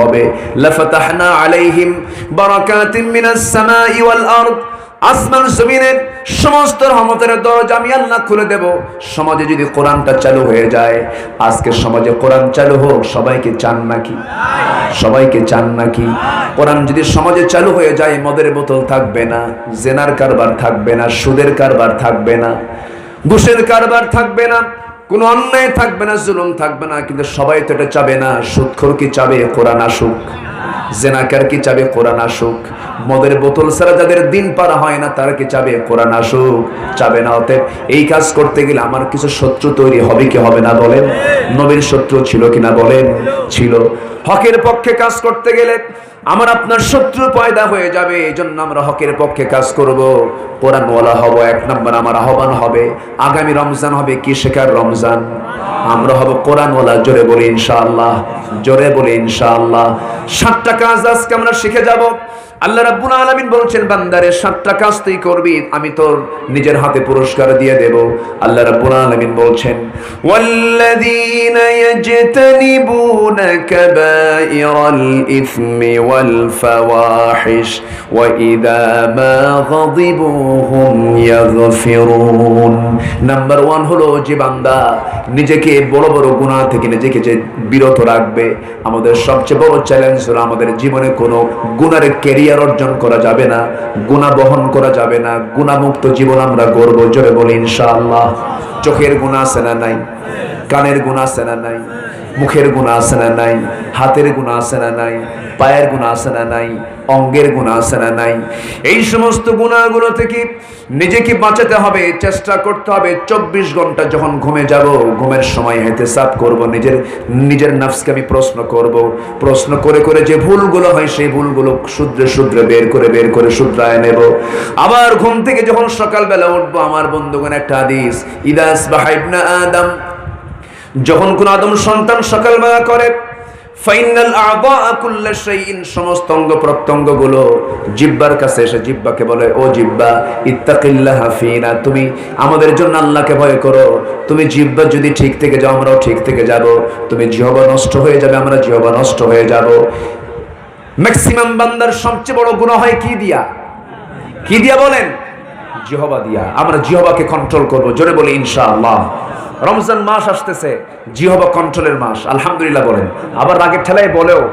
হবে। লাফাতাহনা আলাইহিম বারাকাতিন মিনাস সামাই ওয়াল আরদ। আসমান জমিনের সমস্ত রহমতের দরজা আমি আল্লাহ খুলে দেব। সমাজে যদি কোরআনটা চালু হয়ে যায়, আজকে সমাজে কোরআন চালু হোক, সবাইকে চান নাকি? সবাইকে চান নাকি? কোরআন যদি সমাজে চালু হয়ে যায়, মদের বোতল থাকবে না, জেনার কারবার থাকবে না, সুদের কারবার থাকবে না, ঘুষের কারবার থাকবে না কোনো অন্যায় থাকবে না, জুলুম থাকবে না, কিন্তু সবাই তো এটা চাবে না। সুদখোর কি চাবে? কোরআন আসুক। জেনাকার কি চাবে? কোরআন আসুক। মদের বোতল ছাড়া যাদের দিন পারা হয় না, তারা কি চাবে? কোরআন আসুক। চাবে না, অতএব এই কাজ করতে গেলে আমার কিছু শত্রু তৈরি হবে কি হবে না বলেন? নবীর শত্রু ছিল কিনা বলেন? ছিল। হকের পক্ষে কাজ করতে গেলে আমার আপনার শত্রু পয়দা হয়ে যাবে এই জন্য আমরা হকের পক্ষে কাজ করব। কোরআনওয়ালা হব, এক নম্বর আমার আহ্বান হবে, আগামী রমজান হবে কি শেখার রমজান? আমরা হব কোরআনওয়ালা, জোরে বলি ইনশাআল্লাহ, জোরে বলি ইনশাআল্লাহ। সাতটা কাজ আজকে আমরা শিখে যাব। আল্লাহ রাব্বুল আলামিন বলছেন, বান্দারে, সাতটা কাজ তুই করবি, আমি তোর নিজের হাতে পুরস্কার দিয়ে দেব। আল্লাহ রাব্বুল আলামিন বলছেন, ওয়াল্লাযীনা ইয়াজতানিবুনা কাবাইরাল ইসমি ওয়া ইযা মা গাযিবু হুম ইয়াগফিরুন নাম্বার 1 হলো যে বান্দা নিজেকে বড় বড় গুনাহ থেকে নিজেকে যে বিরত রাখবে, আমাদের সবচেয়ে বড় চ্যালেঞ্জ হলো আমাদের জীবনে কোনো গুনার ক্যারিয়ার অর্জন করা যাবে না, গুনাহ বহন করা যাবে না, গুনাহমুক্ত জীবন আমরা গর্ব জোরে বলি ইনশাআল্লাহ। চোখের গুনাহ আছে না নাই? কানের গুনাহ আছে না নাই? মুখের গুণা আছে না নাই? হাতের গুণা আছে না নাই? পায়ের গুণা আছে না নাই? অঙ্গের গুণা আছে না নাই? এই সমস্ত গুণাগুলো থেকে নিজেকে বাঁচাতে হবে, চেষ্টা করতে হবে। চব্বিশ ঘণ্টা যখন ঘুমে যাব, ঘুমের সময় হেতে সাফ করব, নিজের নিজের নাফসকে আমি প্রশ্ন করব। প্রশ্ন করে করে যে ভুলগুলো হয়, সেই ভুলগুলো শুদ্রে শুদ্রে বের করে বের করে শুধরায় নেব। আবার ঘুম থেকে যখন সকালবেলা উঠবো, আমার বন্ধুগণ, একটা আদিস ইদাস বা বাহাইবনা আদম যখন কোন আদম সন্তান সকালবেলা করে, ফাইনাল সমস্ত অঙ্গ জিব্বার কাছে এসে জিব্বাকে বলে, ও জিব্বা তুমি আমাদের জন্য আল্লাহকে ভয় করো। তুমি জিব্বা যদি ঠিক থেকে যাও, আমরাও ঠিক থেকে যাব। তুমি জিহবা নষ্ট হয়ে যাবে, আমরা জিহবা নষ্ট হয়ে যাব। ম্যাক্সিমাম বান্দার সবচেয়ে বড় গুণ হয় কি দিয়া? কি দিয়া বলেন? জিহবা দিয়া। আমরা জিহবাকে কন্ট্রোল করব। জোরে বলি, ইনশাআল্লাহ। রমজান মাস আসতেছে, জিহবা কন্ট্রোলের মাস, আলহামদুলিল্লাহ বলেন। আবার রাগের ঠেলায় বলেও,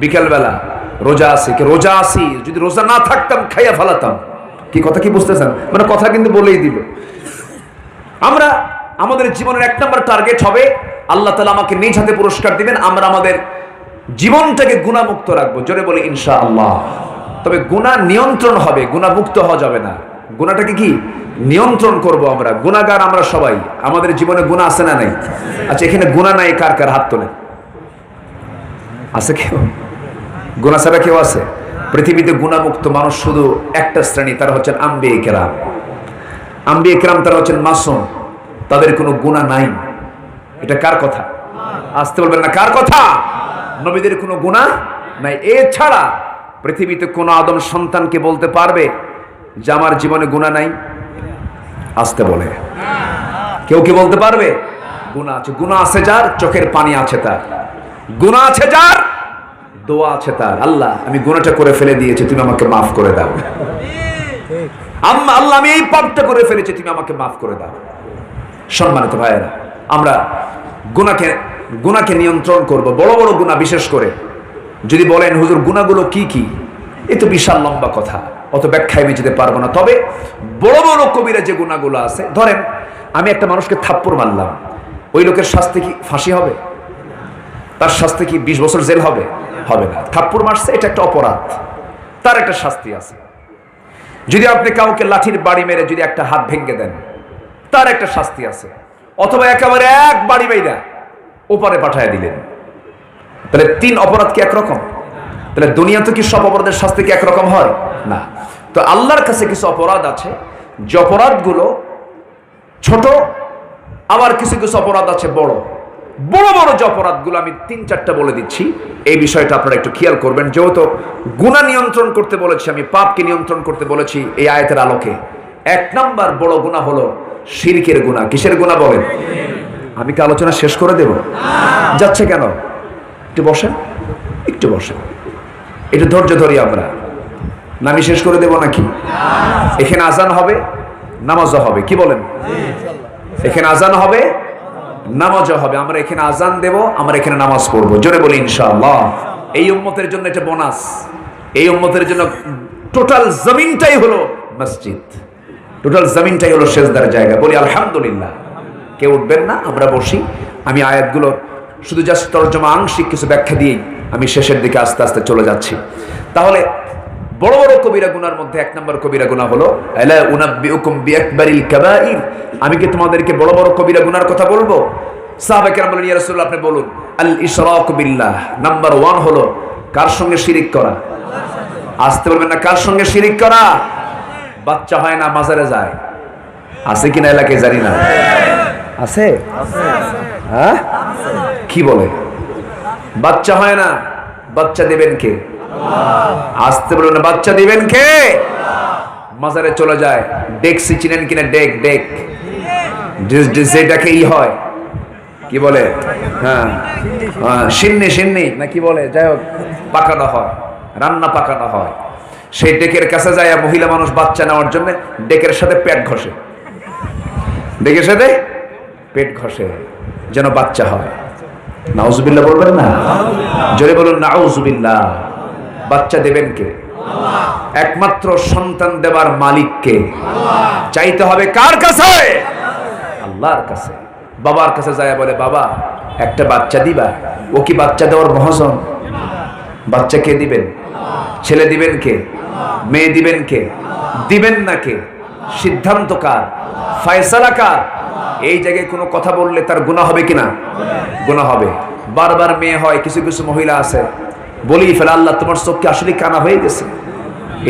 বিকেলবেলা রোজা আছি, কি রোজা আছি, যদি রোজা না থাকতাম, খাইয়া ফেলাতাম। কি কথা কি বুঝতেছেন? মানে কথা কিন্তু বলেই দিল। আমরা, আমাদের জীবনের এক নম্বর টার্গেট হবে, আল্লাহ তালা আমাকে নিজ হাতে পুরস্কার দিবেন, আমরা আমাদের জীবনটাকে গুণামুক্ত রাখব। জোরে বলি ইনশা আল্লাহ তবে গুণা নিয়ন্ত্রণ হবে, গুণামুক্ত হওয়া যাবে না। গুণাটাকে কি? নিয়ন্ত্রণ করব আমরা। গুণাগার আমরা সবাই। আমাদের জীবনে গুণা আছে না নাই? আচ্ছা এখানে গুণা নাই, কার কার হাত তোলে আছে কেউ? গুণা ছাড়া কেউ আছে? পৃথিবীতে গুণামুক্ত মানুষ শুধু একটা শ্রেণি, তারা হচ্ছেন আম্বে কেরাম। আম্বি একরাম তারা হচ্ছেন মাসুম। তাদের কোনো গুণা নাই। এটা কার কথা? আসতে বলবেন না, কার কথা? নবীদের কোনো গুণা নাই। এছাড়া পৃথিবীতে কোনো আদম সন্তানকে বলতে পারবে যে, আমার জীবনে গুণা নাই আসতে বলে। কেউ কি বলতে পারবে? গুণা আছে গুণা আছে যার, চোখের পানি আছে তার। গুণা আছে যার, দোয়া আছে তার। আল্লাহ, আমি গুণাটা করে ফেলে দিয়েছি, তুমি আমাকে মাফ করে দাও। আম্মা, আল্লাহ, আমি এই পাপটা করে ফেলেছি, তুমি আমাকে মাফ করে দাও। সম্মানিত ভাইয়েরা, আমরা গুনাকে গুনাকে নিয়ন্ত্রণ করব, বড় বড় গুণা বিশেষ করে। যদি বলেন, হুজুর, গুণাগুলো কি কি? এ তো বিশাল লম্বা কথা। অত ব্যাখ্যায় আমি যেতে পারব না। তবে বড় বড় কবিরা যে গুণাগুলো আছে, ধরেন আমি একটা মানুষকে থাপ্পড় মারলাম, ওই লোকের শাস্তি কি ফাঁসি হবে? তার শাস্তি কি বিশ বছর জেল হবে? হবে না। থাপ্পড় মারছে, এটা একটা অপরাধ। তার একটা শাস্তি আছে। যদি আপনি কাউকে লাঠির বাড়ি মেরে যদি একটা হাত ভেঙে দেন, তার একটা শাস্তি আছে। অথবা একেবারে এক বাড়ি বাইরা ওপারে পাঠায় দিলেন। তাহলে তিন অপরাধ কি একরকম? তাহলে দুনিয়া তো কি সব অপরাধের শাস্তি কি একরকম হয়? না। তো আল্লাহর কাছে কিছু অপরাধ আছে, যে অপরাধগুলো ছোট, আবার কিছু কিছু অপরাধ আছে বড়। বড় বড় যে অপরাধগুলো আমি তিন চারটা বলে দিচ্ছি, এই বিষয়টা আপনারা একটু খেয়াল করবেন। যেহেতু গুণা নিয়ন্ত্রণ করতে বলেছি, আমি পাপকে নিয়ন্ত্রণ করতে বলেছি এই আয়তের আলোকে। এক নাম্বার বড় গুণা হলো শিরকের গুণা কিসের গুণা বলেন? আমি কি আলোচনা শেষ করে দেব? যাচ্ছে কেন? একটু বসেন একটু বসেন। একটু ধৈর্য ধরি আমরা। না আমি শেষ করে দেব নাকি? এখানে আজান হবে, নামাজও হবে, কি বলেন? এখানে আজান হবে, নামাজও হবে। আমরা এখানে আজান দেব, আমরা এখানে নামাজ পড়ব। জোরে বলি ইনশাআল্লাহ। এই উম্মতের জন্য এটা বোনাস। এই উম্মতের জন্য টোটাল জমিনটাই হলো মসজিদ। টোটাল জমিনটাই হলো শেষদার জায়গা। বলি আলহামদুলিল্লাহ। কেউ উঠবেন না, আমরা বসি। আমি আয়াতগুলো শুধু জাস্ট তর্জমা আংশিক কিছু ব্যাখ্যা দিয়েই আমি শেষের দিকে আস্তে আস্তে চলে যাচ্ছি। তাহলে বড় বড় কবিরা গুনার মধ্যে এক নম্বর কবিরা গুনাহ হলো আমি কি তোমাদেরকে বড় বড় কবিরা গুনার কথা বলব? বলেন আপনি বলুন, আল ইশরাক বিল্লাহ নাম্বার 1 হলো, কার সঙ্গে শিরিক করা আসতে বলবেন না, কার সঙ্গে শিরিক করা বাচ্চা হয় না, মাজারে যায়। আছে কিনা এলাকায় জানি না। আছে? হ্যাঁ? কি বলে? বাচ্চা হয় না, বাচ্চা দেবেন কে? আসতে বলুন বাচ্চা দিবেন কে? মাজারে চলে যায়। ডেকসি চিনেন কিনা? ডেক ডেক। যেটাকে ই হয়। কি বলে? হ্যাঁ। হ্যাঁ, সিন্নি সিন্নি না কি বলে? যাই হোক পাকানো হয়। রান্না পাকানো হয়। সেই ডেকের কাছে যায় মহিলা মানুষ বাচ্চা নেওয়ার জন্য ডেকের সাথে পেট ঘষে। ডেকের সাথে পেট ঘষে যেন বাচ্চা হয়। নাউজুবিল্লাহ বলবেন না? জোরে বলুন নাউজুবিল্লাহ। বাচ্চা দেবেন কে? একমাত্র সন্তান দেবার মালিককে চাইতে হবে কার কাছে? আল্লাহর কাছে। বাবার কাছে যায় বলে, বাবা, একটা বাচ্চা দিবা? ও কি বাচ্চা দেওয়ার মহাজন? বাচ্চা কে দিবেন? ছেলে দিবেন কে? মেয়ে দিবেন কে? দিবেন না কে? সিদ্ধান্ত কার? ফয়সালা কার? এই জায়গায় কোনো কথা বললে তার গুণা হবে কিনা? গুণা হবে। বারবার মেয়ে হয়, কিছু কিছু মহিলা আছে বলি ফেলে, আল্লাহ, তোমার চোখ কি আসলে কানা হয়ে গেছে।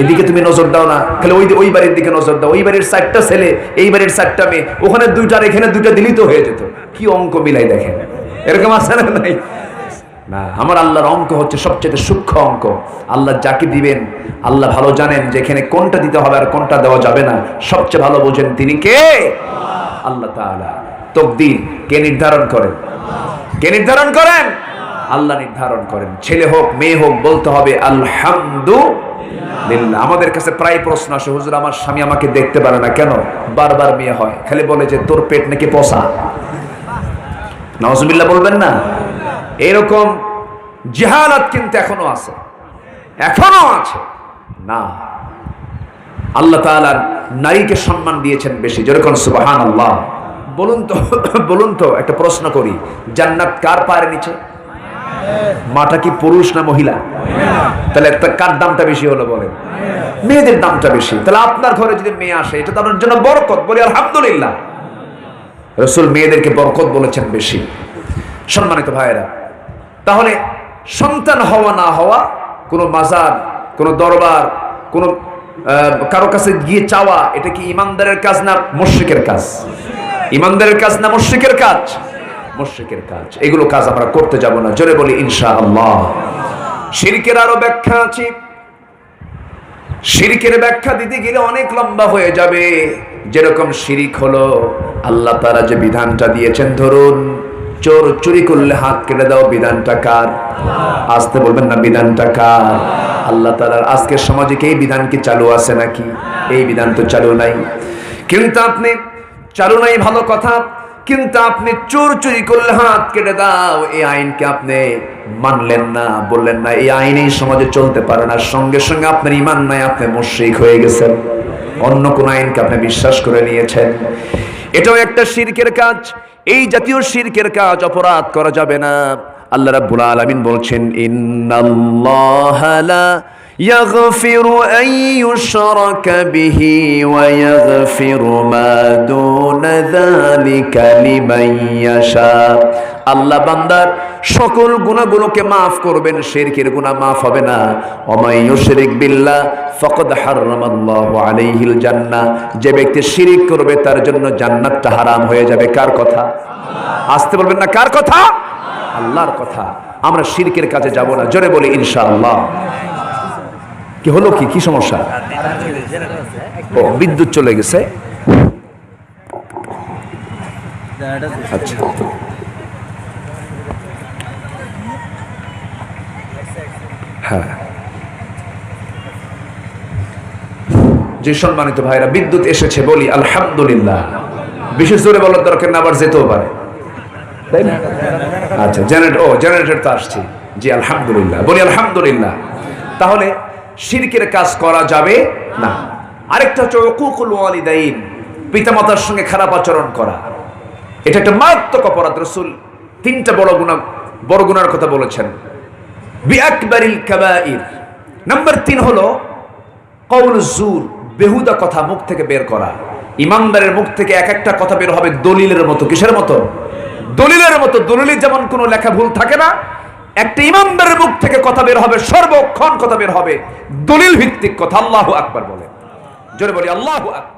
এদিকে তুমি নজর দাও না। খালি ওই ওই বাড়ির দিকে নজর দাও। ওই বাড়ির চারটা ছেলে, এই বাড়ির চারটা মেয়ে। ওখানে দুইটার এখানে দুইটা দিলিত হয়ে যেত। কি অঙ্ক মিলাই দেখেন? এরকম আছে না নাই? না, আমার আল্লাহর অঙ্ক হচ্ছে সবচেয়ে সূক্ষ্ম অঙ্ক। আল্লাহ যাকে দিবেন, আল্লাহ ভালো জানেন যে এখানে কোনটা দিতে হবে আর কোনটা দেওয়া যাবে না। সবচেয়ে ভালো বোঝেন তিনি কে? আল্লাহ তাআলা। কে নির্ধারণ করেন? কে নির্ধারণ করেন? আল্লাহ নির্ধারণ করেন। ছেলে হোক, মেয়ে হোক, বলতে হবে, আলহামদুলিল্লাহ। আমাদের কাছে প্রায় প্রশ্ন আসে, হুজুর, আমার স্বামী আমাকে দেখতে পারে না কেন? বারবার মেয়ে হয়। খালি বলে যে, তোর পেট নাকি পচা? নওয়াজুবিল্লাহ বলবেন না। এরকম জেহালাত কিন্তু এখনও আছে। এখনও আছে। না। আল্লাহ তাআলা নারীকে সম্মান দিয়েছেন বেশি। যেরকম সুবাহান আল্লাহ বলুন তো বলুন তো, একটা প্রশ্ন করি। জান্নাত কার পায়ের নিচে? মাটা কি পুরুষ না মহিলা? তাহলে একটা কার দামটা বেশি হলো বলেন? মেয়েদের দামটা বেশি। তাহলে আপনার ঘরে যদি মেয়ে আসে, এটা তো আপনার জন্য বরকত বলি আলহামদুলিল্লাহ। রসুল মেয়েদেরকে বরকত বলেছেন বেশি। সম্মানিত ভাইয়েরা, তাহলে সন্তান হওয়া না হওয়া, কোনো মাজার, কোনো দরবার, কোনো কারও কাছে গিয়ে চাওয়া, এটা কি ইমানদারের কাজ না মুশরিকের কাজ? ইমানদারের কাজ না মুশরিকের কাজ? মুশরিকের কাজ। এগুলো কাজ আমরা করতে যাব না। জোরে বলি, ইনশাআল্লাহ। শিরকের আরও ব্যাখ্যা আছে। শিরিকের ব্যাখ্যা দিতে গেলে অনেক লম্বা হয়ে যাবে। যেরকম শিরিক হলো, আল্লাহ তারা যে বিধানটা দিয়েছেন, ধরুন, চোর চুরি করলে হাত কেটে দাও, বিধানটা কার? আসতে বলবেন না, বিধানটা কার? আল্লাহ তালার আজকের সমাজে কি এই বিধান কি চালু আছে নাকি? এই বিধান তো চালু নাই। কিন্তু আপনি, চালু নাই ভালো কথা কিন্তু আপনি চোর চুরি করলে হাত কেটে দাও, এই আইনকে আপনি মানলেন না, বললেন না, এই আইন এই সমাজে চলতে পারে না। সঙ্গে সঙ্গে আপনার ইমান নাই, আপনি মুশরিক হয়ে গেছেন। অন্য কোন আইনকে আপনি বিশ্বাস করে নিয়েছেন। এটাও একটা শিরকের কাজ। এই জাতীয় শিরকের কাজ অপরাধ করা যাবে না। আল্লাহ রাব্বুল আলামিন বলছেন, ইন্নাল্লাহা লা يغفر أن يشرك به ويغفر ما دون ذلك لمن يشاء আল্লাহ বান্দার সকল গুণাগুলোকে মাফ করবেন শিরকের গুনাহ মাফ হবে না ওমাই ইউশরিক বিল্লাহ ফাকাদ হারামাল্লাহু আলাইহিল জান্নাহ যে ব্যক্তি শিরিক করবে তার জন্য জান্নাতটা হারাম হয়ে যাবে কার কথা আসতে বলবেন না কার কথা আল্লাহর কথা আমরা শিরকের কাজে যাব না জোরে বলি ইনশাআল্লাহ কি হলো কি? কি সমস্যা? ও, বিদ্যুৎ চলে গেছে। আচ্ছা। হ্যাঁ। যে সম্মানিত ভাইরা, বিদ্যুৎ এসেছে বলি, আলহামদুলিল্লাহ। বিশেষ জোরে বলার দরকার না, আবার যেতেও পারে। তাই না? আচ্ছা জেনারেটর ও, জেনারেটর তো আসছে। জি, আলহামদুলিল্লাহ। বলি, আলহামদুলিল্লাহ। তাহলে শিরকের কাজ করা যাবে না। আরেকটা হচ্ছে ওকুকুল ওয়ালিদাইন পিতামাতার সঙ্গে খারাপ আচরণ করা। এটা একটা মারাত্মক অপরাধ রসুল তিনটা বড় গুণা বড় গুণার কথা বলেছেন। বিআকবারিল কাবাইর। নাম্বার তিন হলো কৌল জুর বেহুদা কথা মুখ থেকে বের করা। ইমানদারের মুখ থেকে এক একটা কথা বের হবে দলিলের মতো। কিসের মতো? দলিলের মতো। দলিলের যেমন কোনো লেখা ভুল থাকে না একটা ইমানদারের মুখ থেকে কথা বের হবে, সর্বক্ষণ কথা বের হবে। দলিল ভিত্তিক কথা, আল্লাহ আকবার বলে। জোরে বলি, আল্লাহ আকবার।